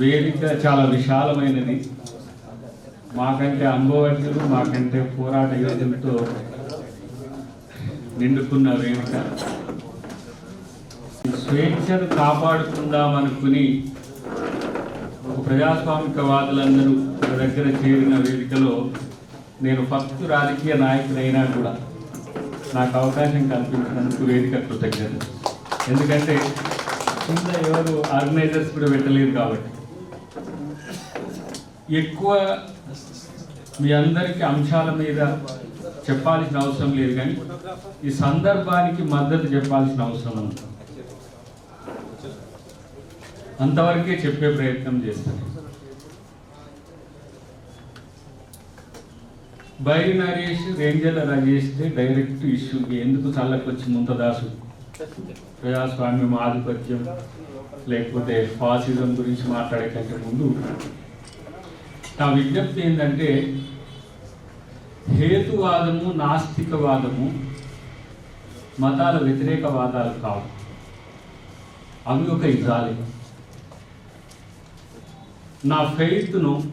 వేదిక చాలా విశాలమైనది. మాకంటే అనుభవజ్ఞులు మాకంటే పోరాట యోధులతో నిండుకున్న వేదిక. స్వేచ్ఛను కాపాడుకుందామనుకుని ప్రజాస్వామిక ప్రజాస్వామికవాదులందరూ ఒక దగ్గర చేరిన వేదికలో నేను ఫస్ట్ రాజకీయ నాయకుడైనా కూడా నాకు అవకాశం కల్పించినందుకు వేదిక కృతజ్ఞత ఎందుకంటే ఎవరు ఆర్గనైజర్స్ కూడా పెట్టలేదు కాబట్టి. ఎక్కువ మీ అందరికీ అంశాల మీద చెప్పాల్సిన అవసరం లేదు కానీ ఈ సందర్భానికి మద్దతు చెప్పాల్సిన అవసరం ఉంది. అంతవరకే చెప్పే ప్రయత్నం చేస్తాను. బైరి నరేష్ రేంజర్ల రాజేష్ డైరెక్ట్ ఇష్యూకి ఎందుకు చల్లకొచ్చి ముంతదాసు? ప్రజాస్వామ్యం ఆధిపత్యం లేకపోతే ఫాసిజం గురించి మాట్లాడే కంటే ముందు నా విజ్ఞప్తి ఏంటంటే హేతువాదము నాస్తికవాదము మతాల వ్యతిరేకవాదాలు కావు. అవి ఒక ఇజాలి. నా ఫెయిత్ను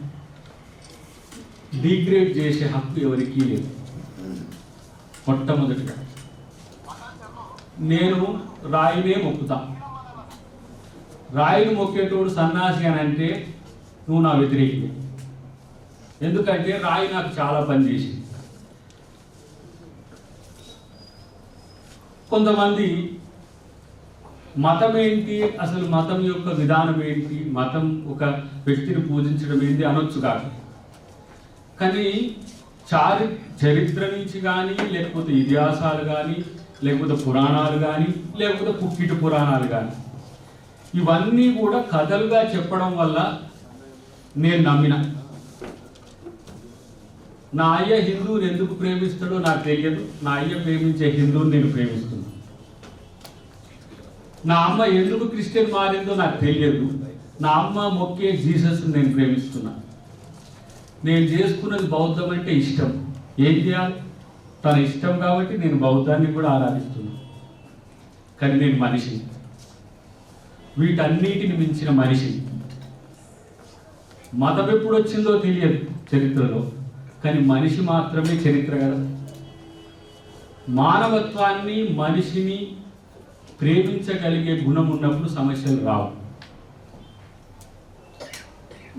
డీగ్రేడ్ చేసే హక్కు ఎవరికీ లేదు. మొట్టమొదటిగా. నేను రాయినే మొక్కుతా. రాయిని మొక్కేటోడు సన్నాసి అని అంటే నువ్వు నా వ్యతిరేకి ఎందుకంటే రాయి నాకు చాలా పని చేసింది. కొంతమంది మతం ఏంటి? అసలు మతం యొక్క విధానం ఏంటి? మతం ఒక వ్యక్తిని పూజించడం ఏంటి అనొచ్చు కాదు. కానీ చారి చరిత్ర నుంచి కానీ లేకపోతే ఇతిహాసాలు కానీ లేకపోతే పురాణాలు కానీ లేకపోతే పుక్కిటి పురాణాలు కానీ ఇవన్నీ కూడా కథలుగా చెప్పడం వల్ల నేను నమ్మిన. నా అయ్య హిందువుని ఎందుకు ప్రేమిస్తాడో నాకు తెలియదు. నా అయ్య ప్రేమించే హిందువుని నేను ప్రేమిస్తున్నాను నా అమ్మ ఎందుకు క్రిస్టియన్ మారిందో నాకు తెలియదు. నా అమ్మ మొక్కే జీసస్ నేను ప్రేమిస్తున్నా. నేను చేసుకున్నది బౌద్ధం అంటే ఇష్టం. ఏం చేయాలి? తన ఇష్టం కాబట్టి నేను బౌద్ధాన్ని కూడా ఆరాధిస్తున్నాను కానీ నేను మనిషిని. వీటన్నిటిని మించిన మనిషిని. మతం ఎప్పుడు వచ్చిందో తెలియదు చరిత్రలో కానీ మనిషి మాత్రమే చరిత్ర కదా. మానవత్వాన్ని మనిషిని ప్రేమించగలిగే గుణం ఉన్నప్పుడు సమస్యలు రావు.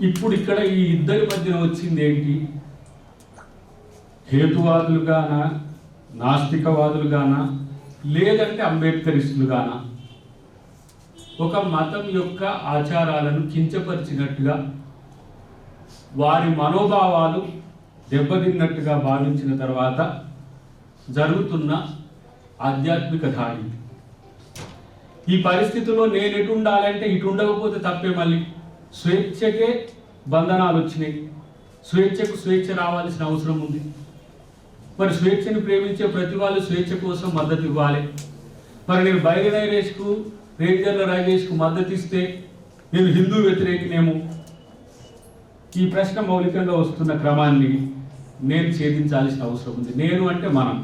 ఇప్పుడు ఇక్కడ ఈ ఇద్దరి మధ్యన వచ్చింది ఏంటి? హేతువాదులుగానా నాస్తికవాదులుగానా లేదంటే అంబేద్కరిస్టులుగానా? ఒక మతం యొక్క ఆచారాలను కించపరిచినట్టుగా వారి మనోభావాలు దెబ్బతిన్నట్టుగా భావించిన తర్వాత జరుగుతున్న ఆధ్యాత్మిక దాడి. ఈ పరిస్థితిలో నేను ఎటు ఉండాలంటే ఇటు ఉండకపోతే తప్పే మళ్ళీ. స్వేచ్ఛకే బంధనాలు వచ్చినాయి స్వేచ్ఛకు స్వేచ్ఛ రావాల్సిన అవసరం ఉంది. మరి స్వేచ్ఛను ప్రేమించే ప్రతి వాళ్ళు స్వేచ్ఛ కోసం మద్దతు ఇవ్వాలి. మరి నేను బైరి నైరేష్కు రేజర్ల రాజేష్కు మద్దతు ఇస్తే నేను హిందూ వ్యతిరేకనేమో? ఈ ప్రశ్న మౌలికంగా వస్తున్న క్రమాన్ని నేను ఛేదించాల్సిన అవసరం ఉంది. నేను అంటే మనం.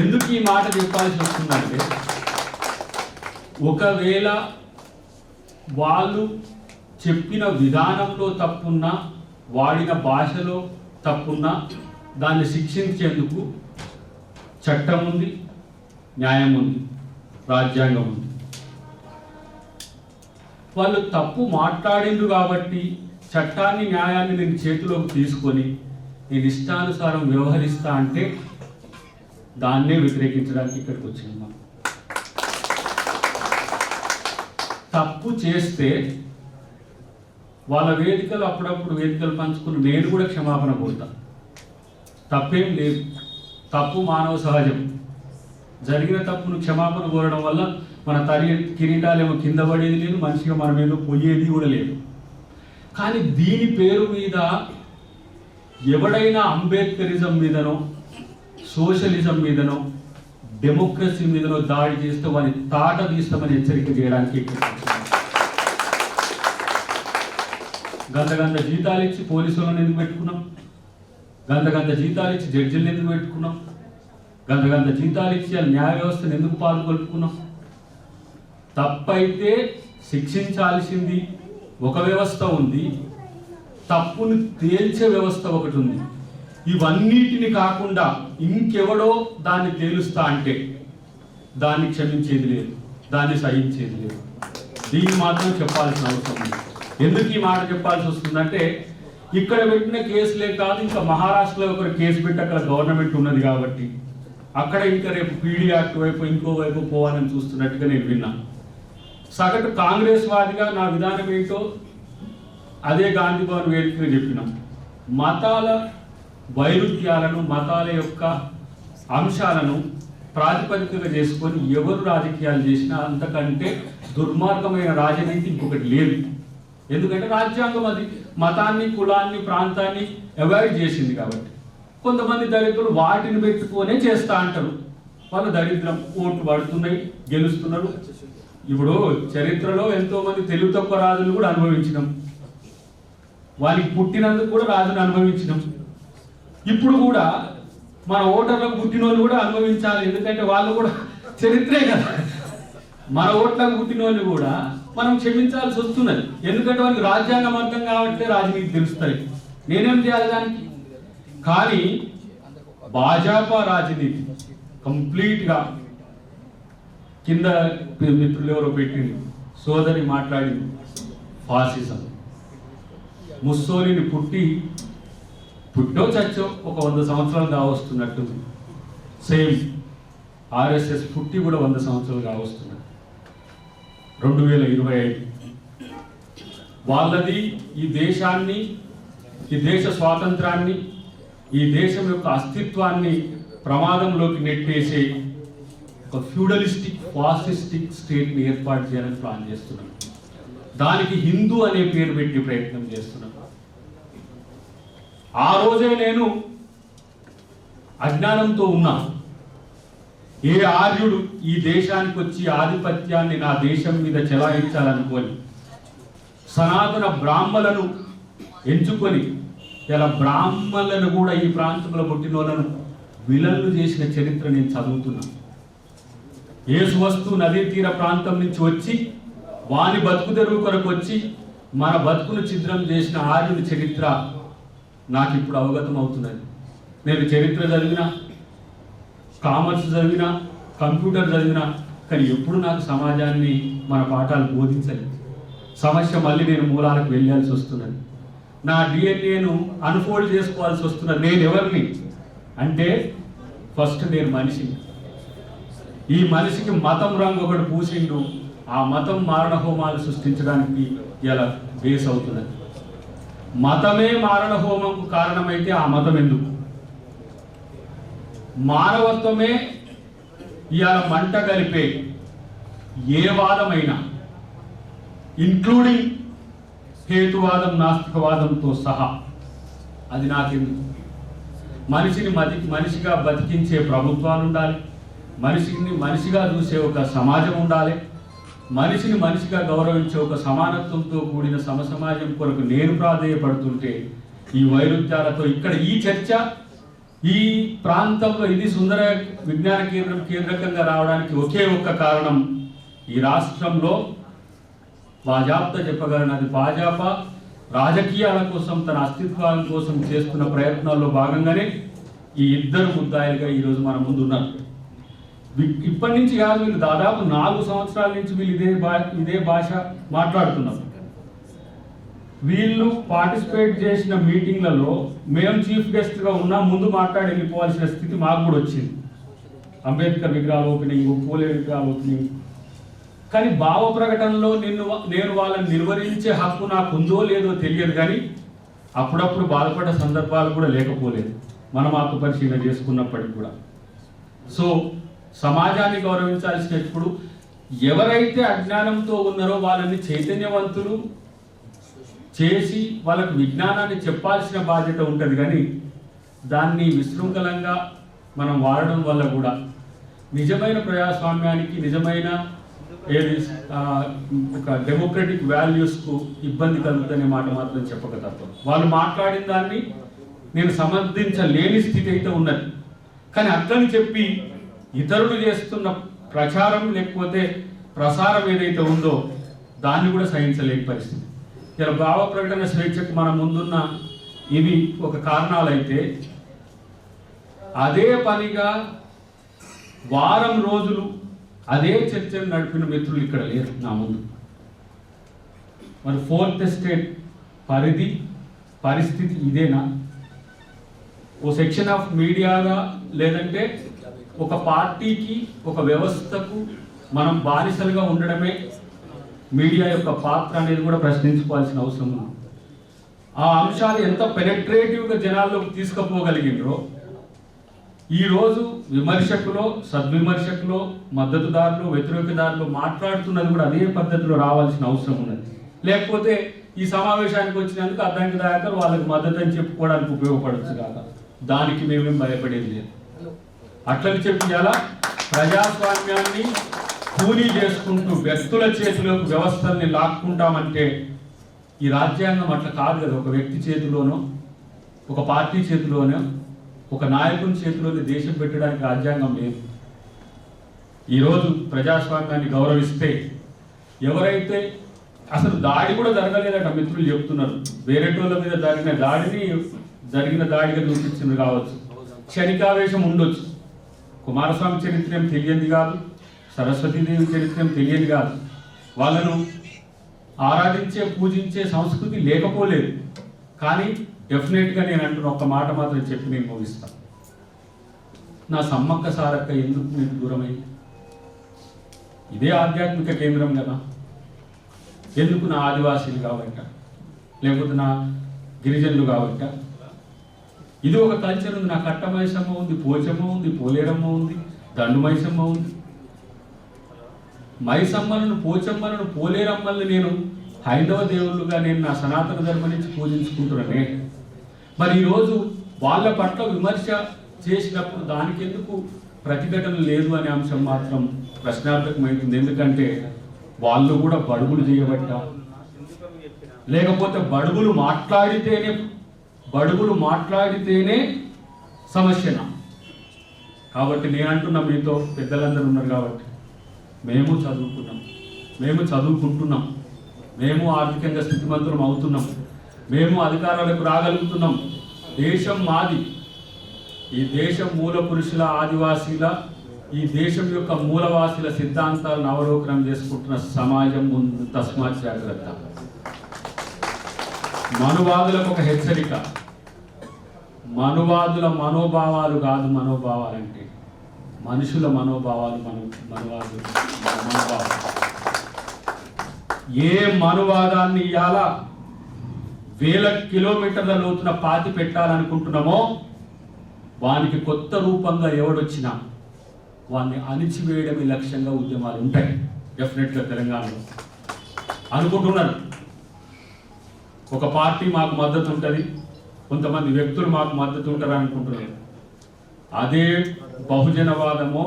ఎందుకు ఈ మాట చెప్పాల్సి వస్తుందంటే ఒకవేళ వాళ్ళు చెప్పిన విధానంలో తప్పున్నా వాడిన భాషలో తప్పున్నా దాన్ని శిక్షించేందుకు చట్టం ఉంది న్యాయం ఉంది రాజ్యాంగం ఉంది. వాళ్ళు తప్పు మాట్లాడిండ్రు కాబట్టి చట్టాన్ని న్యాయాన్ని నేను చేతిలోకి తీసుకొని నేను ఇష్టానుసారం వ్యవహరిస్తా అంటే దాన్నే వ్యతిరేకించడానికి ఇక్కడికి వచ్చింది మనం. తప్పు చేస్తే వాళ్ళ వేదికలు అప్పుడప్పుడు వేదికలు పంచుకుని నేను కూడా క్షమాపణ కోరుతా. తప్పేం లేదు. తప్పు మానవ సహజం. జరిగిన తప్పును క్షమాపణ కోరడం వల్ల మన తరి కిరీటాలేమో కింద పడేది లేదు మనిషిగా మనం ఏదో పోయేది కూడా లేదు. కానీ దీని పేరు మీద ఎవడైనా అంబేద్కరిజం మీదనో సోషలిజం మీదనో డెమోక్రసీ మీదనో దాడి చేస్తే వారిని తాట తీస్తామని హెచ్చరిక చేయడానికి గంద గంద జీతాలు ఇచ్చి పోలీసులను ఎందుకు పెట్టుకున్నాం? గంత గంత జీతాలు ఇచ్చి జడ్జిలను ఎందుకు పెట్టుకున్నాం? గంత గంత జీతాలు ఇచ్చి ఆ న్యాయ వ్యవస్థను ఎందుకు పాల్గొల్పుకున్నాం తప్పైతే శిక్షించాల్సింది ఒక వ్యవస్థ ఉంది తప్పును తేల్చే వ్యవస్థ ఒకటి ఉంది. ఇవన్నిటిని కాకుండా ఇంకెవడో దాన్ని తేలుస్తా అంటే దాన్ని క్షమించేది లేదు దాన్ని సహించేది లేదు. దీన్ని మాత్రం చెప్పాల్సిన అవసరం ఉంది ఎందుకు ఈ మాట చెప్పాల్సి వస్తుందంటే ఇక్కడ పెట్టిన కేసులే కాదు ఇంకా మహారాష్ట్రలో ఒకరు కేసు పెట్టి అక్కడ గవర్నమెంట్ ఉన్నది కాబట్టి అక్కడ ఇంకా రేపు పీడీ యాక్ట్ వైపు ఇంకో వైపు పోవాలని చూస్తున్నట్టుగా నేను విన్నాను సగటు కాంగ్రెస్ వాదిగా నా విధానం ఏంటో అదే గాంధీ భవన్ వేదికగా చెప్పినాం. మతాల వైరుధ్యాలను మతాల యొక్క అంశాలను ప్రాతిపదికగా చేసుకొని ఎవరు రాజకీయాలు చేసినా అంతకంటే దుర్మార్గమైన రాజనీతి ఇంకొకటి లేదు. ఎందుకంటే రాజ్యాంగం అది మతాన్ని కులాన్ని ప్రాంతాన్ని అవాయిడ్ చేసింది కాబట్టి. కొంతమంది దళితులు వాటిని పెట్టుకొనే చేస్తా అంటారు. వాళ్ళ దరిద్రం ఓట్లు పడుతున్నాయి గెలుస్తున్నారు. ఇప్పుడు చరిత్రలో ఎంతో మంది తెలుగు తక్కువ రాజులు కూడా అనుభవించినాం. వారికి పుట్టినందుకు కూడా రాజును అనుభవించినాం. ఇప్పుడు కూడా మన ఓటర్లకు పుట్టిన వాళ్ళు కూడా అనుభవించాలి. ఎందుకంటే వాళ్ళు కూడా చరిత్రే కదా. మన ఓట్లకు పుట్టిన వాళ్ళు కూడా మనం క్షమించాల్సి వస్తున్నది. ఎందుకంటే వాళ్ళకి రాజ్యాంగం అర్థం కాబట్టి రాజనీతి తెలుస్తాయి నేనేం చేయాలి దానికి? కానీ భాజపా రాజనీతి కంప్లీట్గా కింద మిత్రులు ఎవరో పెట్టింది. సోదరి మాట్లాడింది. ఫాసిజం. ముస్సోలిని పుట్టి పుట్టో చచ్చో ఒక వంద సంవత్సరాలు కావస్తున్నట్టు సేమ్ ఆర్ఎస్ఎస్ పుట్టి కూడా వంద సంవత్సరాలు కావస్తున్నట్టు రెండు వేల ఇరవై ఐదు. వాళ్ళది ఈ దేశాన్ని ఈ దేశ స్వాతంత్రాన్ని ఈ దేశం యొక్క అస్తిత్వాన్ని ప్రమాదంలోకి నెట్టేసే ఒక ఫ్యూడలిస్టిక్ ఫాసిస్టిక్ స్టేట్ని ఏర్పాటు చేయాలని ప్లాన్ చేస్తున్నాం. దానికి హిందూ అనే పేరు పెట్టి ప్రయత్నం చేస్తున్నాం. ఆ రోజే నేను అజ్ఞానంతో ఉన్నా. ఏ ఆర్యుడు ఈ దేశానికి వచ్చి ఆధిపత్యాన్ని నా దేశం మీద చెలాయించాలనుకొని సనాతన బ్రాహ్మలను ఎంచుకొని ఇలా బ్రాహ్మణులను కూడా ఈ ప్రాంతంలో పుట్టిన వాళ్ళను విలన్లు చేసిన చరిత్ర నేను చదువుతున్నాను ఏసు వస్తు నదీ తీర ప్రాంతం నుంచి వచ్చి వాని బతుకు తెరువు కొరకు వచ్చి మన బతుకును చిత్రం చేసిన ఆర్యుని చరిత్ర నాకు ఇప్పుడు అవగతం అవుతున్నది నేను చరిత్ర చదివినా కామర్స్ చదివిన కంప్యూటర్ చదివిన కానీ ఎప్పుడు నాకు సమాజాన్ని మన పాఠాలు బోధించలేదు. సమస్య మళ్ళీ నేను మూలాలకు వెళ్ళాల్సి వస్తున్నది. నా డిఎన్ఏను అన్ఫోల్డ్ చేసుకోవాల్సి వస్తున్నది నేను ఎవరిని? అంటే ఫస్ట్ నేను మనిషిని. ఈ మనిషికి మతం రంగు ఒకటి పూసిండు ఆ మతం మారణ హోమాలు సృష్టించడానికి ఇలా బేస్ అవుతున్నది? మతమే మారణ హోమంకు కారణమైతే ఆ మతం ఎందుకు? మానవత్వమే ఇవాళ మంట కలిపే ఏ వాదమైనా ఇంక్లూడింగ్ హేతువాదం నాస్తికవాదంతో సహా అది నాకెందుకు? మనిషిని మతి మనిషిగా బతికించే ప్రభుత్వాలు ఉండాలి. మనిషిని మనిషిగా చూసే ఒక సమాజం ఉండాలి. మనిషిని మనిషిగా గౌరవించే ఒక సమానత్వంతో కూడిన సమసమాజం కొరకు నేను ప్రాధేయపడుతుంటే ఈ వైరుధ్యాలతో ఇక్కడ ఈ చర్చ ఈ ప్రాంతంలో ఇది సుందర విజ్ఞాన కేంద్రం కేంద్రకంగా రావడానికి ఒకే ఒక్క కారణం ఈ రాష్ట్రంలో భాజాప్తో చెప్పగలను. అది భాజపా రాజకీయాల కోసం తన అస్తిత్వాల కోసం చేస్తున్న ప్రయత్నాల్లో భాగంగానే ఈ ఇద్దరు ముద్దాయిలుగా ఈరోజు మన ముందు ఉన్నారు. ఇప్పటి నుంచి కాదు వీళ్ళు దాదాపు నాలుగు సంవత్సరాల నుంచి వీళ్ళు ఇదే భా ఇదే భాష మాట్లాడుతున్నారు. వీళ్ళు పార్టిసిపేట్ చేసిన మీటింగ్లలో మేము చీఫ్ గెస్ట్గా ఉన్నా ముందు మాట్లాడి వెళ్ళిపోవాల్సిన స్థితి మాకు కూడా వచ్చింది. అంబేద్కర్ విగ్రహాల ఓపెనింగ్ పూలే విగ్రహాల ఓపెనింగ్. కానీ భావ ప్రకటనలో నిన్ను నేను వాళ్ళని నిర్వహించే హక్కు నాకు ఉందో లేదో తెలియదు కానీ అప్పుడప్పుడు బాధపడ్డ సందర్భాలు కూడా లేకపోలేదు. మనం ఆత్మ పరిశీలన చేసుకున్నప్పటికి కూడా. సో సమాజాన్ని గౌరవించాల్సినప్పుడు ఎవరైతే అజ్ఞానంతో ఉన్నారో వాళ్ళని చైతన్యవంతులు చేసి వాళ్ళకు విజ్ఞానాన్ని చెప్పాల్సిన బాధ్యత ఉంటుంది కానీ దాన్ని విశృంఖలంగా మనం వాడడం వల్ల కూడా నిజమైన ప్రజాస్వామ్యానికి నిజమైన ఏది ఒక డెమోక్రటిక్ వాల్యూస్కు ఇబ్బంది కలుగుతుందనే మాట మాత్రం చెప్పక తప్పదు. వాళ్ళు మాట్లాడిన దాన్ని నేను సమర్థించలేని స్థితి అయితే ఉన్నది. కానీ అర్థం చెప్పి ఇతరులు చేస్తున్న ప్రచారం లేకపోతే ప్రసారం ఏదైతే ఉందో దాన్ని కూడా సహించలేని పరిస్థితి. ఇలా భావ ప్రకటన స్వేచ్ఛకు మన ముందున్న ఇవి ఒక కారణాలైతే అదే పనిగా వారం రోజులు అదే చర్చను నడిపిన మిత్రులు ఇక్కడ లేరు నా ముందు. మరి ఫోర్త్ ఎస్టేట్ పరిధి పరిస్థితి ఇదేనా? ఓ సెక్షన్ ఆఫ్ మీడియాగా లేదంటే ఒక పార్టీకి ఒక వ్యవస్థకు మనం బానిసలుగా ఉండడమే మీడియా యొక్క పాత్ర అనేది కూడా ప్రశ్నించుకోవాల్సిన అవసరం ఉంది. ఆ అంశాలు ఎంత పెనట్రేటివ్గా జనాల్లోకి తీసుకుపోగలిగినరో ఈరోజు విమర్శకులో సద్విమర్శకులో మద్దతుదారులు వ్యతిరేకదారులు మాట్లాడుతున్నది కూడా అదే పద్ధతిలో రావాల్సిన అవసరం ఉన్నది. లేకపోతే ఈ సమావేశానికి వచ్చినందుకు అద్దంకి దాకా వాళ్ళకి మద్దతు అని చెప్పుకోవడానికి ఉపయోగపడచ్చు కాక. దానికి మేమేం భయపడేది లేదు. అట్లని చెప్పి ప్రజాస్వామ్యాన్ని కూలీ చేసుకుంటూ వ్యక్తుల చేతిలోకి వ్యవస్థల్ని లాక్కుంటామంటే ఈ రాజ్యాంగం అట్లా కాదు కదా. ఒక వ్యక్తి చేతిలోనో ఒక పార్టీ చేతిలోనో ఒక నాయకుని చేతిలోనే దేశం పెట్టడానికి రాజ్యాంగం లేదు. ఈరోజు ప్రజాస్వామ్యాన్ని గౌరవిస్తే ఎవరైతే అసలు దాడి కూడా జరగలేదట మిత్రులు చెప్తున్నారు. వేరేటోళ్ళ మీద జరిగిన దాడిని జరిగిన దాడిగా చూపించింది కావచ్చు. క్షణికావేశం ఉండొచ్చు. కుమారస్వామి చరిత్ర ఏం తెలియంది కాదు. సరస్వతీదేవి చరిత్రం తెలియదు కాదు. వాళ్ళను ఆరాధించే పూజించే సంస్కృతి లేకపోలేదు. కానీ డెఫినెట్గా నేను అంటున్న ఒక్క మాట మాత్రం చెప్పి నేను ముగిస్తాను నా సమ్మక్క సారక్క ఎందుకు మీకు దూరమైంది ఇదే ఆధ్యాత్మిక కేంద్రం కదా. ఎందుకు నా ఆదివాసీలు కాబట్ట లేకపోతే నా గిరిజనులు కాబట్ట ఇది ఒక కల్చర్ ఉంది నా కట్టమైసమ్మ ఉంది పోచమ్మ ఉంది పోలేరమ్మ ఉంది దండుమైసమ్మ ఉంది. మైసమ్మలను పోచమ్మలను పోలేరమ్మల్ని నేను హైందవ దేవుళ్ళుగా నేను నా సనాతన ధర్మం నుంచి పూజించుకుంటున్నానే. మరి ఈరోజు వాళ్ళ పట్ల విమర్శ చేసినప్పుడు దానికి ఎందుకు ప్రతిఘటన లేదు అనే అంశం మాత్రం ప్రశ్నార్థకమైంది. ఎందుకంటే వాళ్ళు కూడా బడుగులు చేయబట్ట లేకపోతే బడుగులు మాట్లాడితేనే బడుగులు మాట్లాడితేనే సమస్యన? కాబట్టి నేను అంటున్నా మీతో పెద్దలందరూ ఉన్నారు కాబట్టి. మేము చదువుకున్నాం. మేము చదువుకుంటున్నాం. మేము ఆర్థికంగా స్థితిమంతులం అవుతున్నాం. మేము అధికారాలకు రాగలుగుతున్నాం. దేశం మాది. ఈ దేశం మూల పురుషుల ఆదివాసీల ఈ దేశం యొక్క మూలవాసుల సిద్ధాంతాలను అవలోకనం చేసుకుంటున్న సమాజం ముందు తస్మాత్ జాగ్రత్త. మనువాదులకు ఒక హెచ్చరిక. మనువాదుల మనోభావాలు కాదు మనోభావాలంటే. మనుషుల మనోభావాలు మన మనవాదు మనోభావాలు. ఏ మనువాదాన్ని ఇవాళ వేల కిలోమీటర్ల లోతున పాతి పెట్టాలనుకుంటున్నామో వానికి కొత్త రూపంగా ఎవడొచ్చినా వాడిని అణిచివేయడమే లక్ష్యంగా ఉద్యమాలు ఉంటాయి. డెఫినెట్గా తెలంగాణలో. అనుకుంటున్నారు. ఒక పార్టీ మాకు మద్దతు ఉంటుంది. కొంతమంది వ్యక్తులు మాకు మద్దతు ఉంటారు అనుకుంటున్నారు. అదే బహుజనవాదమో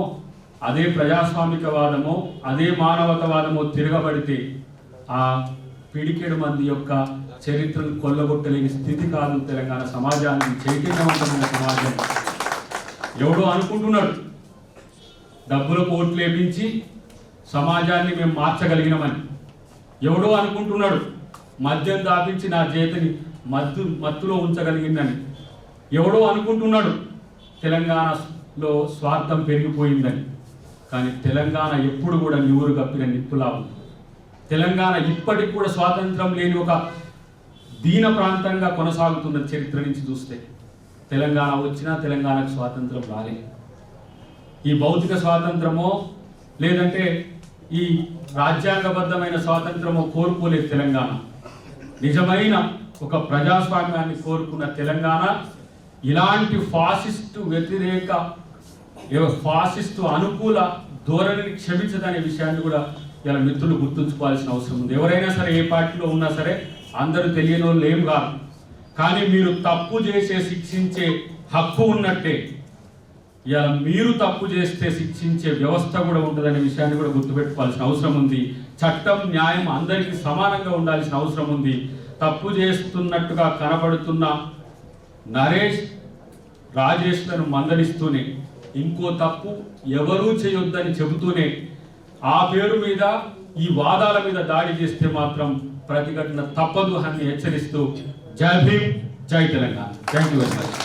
అదే ప్రజాస్వామికవాదమో అదే మానవతవాదమో తిరగబడితే ఆ పిడికెడు మంది యొక్క చరిత్రను కొల్లగొట్టలేని స్థితి కాదు తెలంగాణ సమాజానికి చైతన్యవంతమైన సమాజం. ఎవడో అనుకుంటున్నాడు డబ్బులకు ఓట్లు వేపించి సమాజాన్ని మేము మార్చగలిగినామని. ఎవడో అనుకుంటున్నాడు మద్యం దాపించి నా చేతిని మత్తు మత్తులో ఉంచగలిగిందని. ఎవడో అనుకుంటున్నాడు తెలంగాణ లో స్వార్థం పెరిగిపోయిందని. కానీ తెలంగాణ ఎప్పుడు కూడా నివురు కప్పిన నిప్పులా ఉంది తెలంగాణ ఇప్పటికి కూడా స్వాతంత్రం లేని ఒక దీన ప్రాంతంగా కొనసాగుతున్న చరిత్ర నుంచి చూస్తే తెలంగాణ వచ్చినా తెలంగాణకు స్వాతంత్రం రాలేదు ఈ భౌతిక స్వాతంత్రమో లేదంటే ఈ రాజ్యాంగబద్ధమైన స్వాతంత్రమో కోరుకోలేదు తెలంగాణ. నిజమైన ఒక ప్రజాస్వామ్యాన్ని కోరుకున్న తెలంగాణ ఇలాంటి ఫాసిస్టు వ్యతిరేక ఫాసిస్టు అనుకూల ధోరణిని క్షమించదనే విషయాన్ని కూడా ఇలా మిత్రులు గుర్తుంచుకోవాల్సిన అవసరం ఉంది. ఎవరైనా సరే ఏ పార్టీలో ఉన్నా సరే అందరూ తెలియని వాళ్ళు ఏం కాదు కానీ మీరు తప్పు చేసే శిక్షించే హక్కు ఉన్నట్టే. ఇలా మీరు తప్పు చేస్తే శిక్షించే వ్యవస్థ కూడా ఉంటుందనే విషయాన్ని కూడా గుర్తుపెట్టుకోవాల్సిన అవసరం ఉంది. చట్టం న్యాయం అందరికీ సమానంగా ఉండాల్సిన అవసరం ఉంది. తప్పు చేస్తున్నట్టుగా కనబడుతున్న నరేష్ రాజేష్లను మందలిస్తూనే ఇంకో తప్పు ఎవరూ చేయొద్దని చెబుతూనే ఆ పేరు మీద ఈ వాదాల మీద దాడి చేస్తే మాత్రం ప్రతిఘటన తప్పదు అని హెచ్చరిస్తూ జై భీమ్ జై Telangana. Thank you very much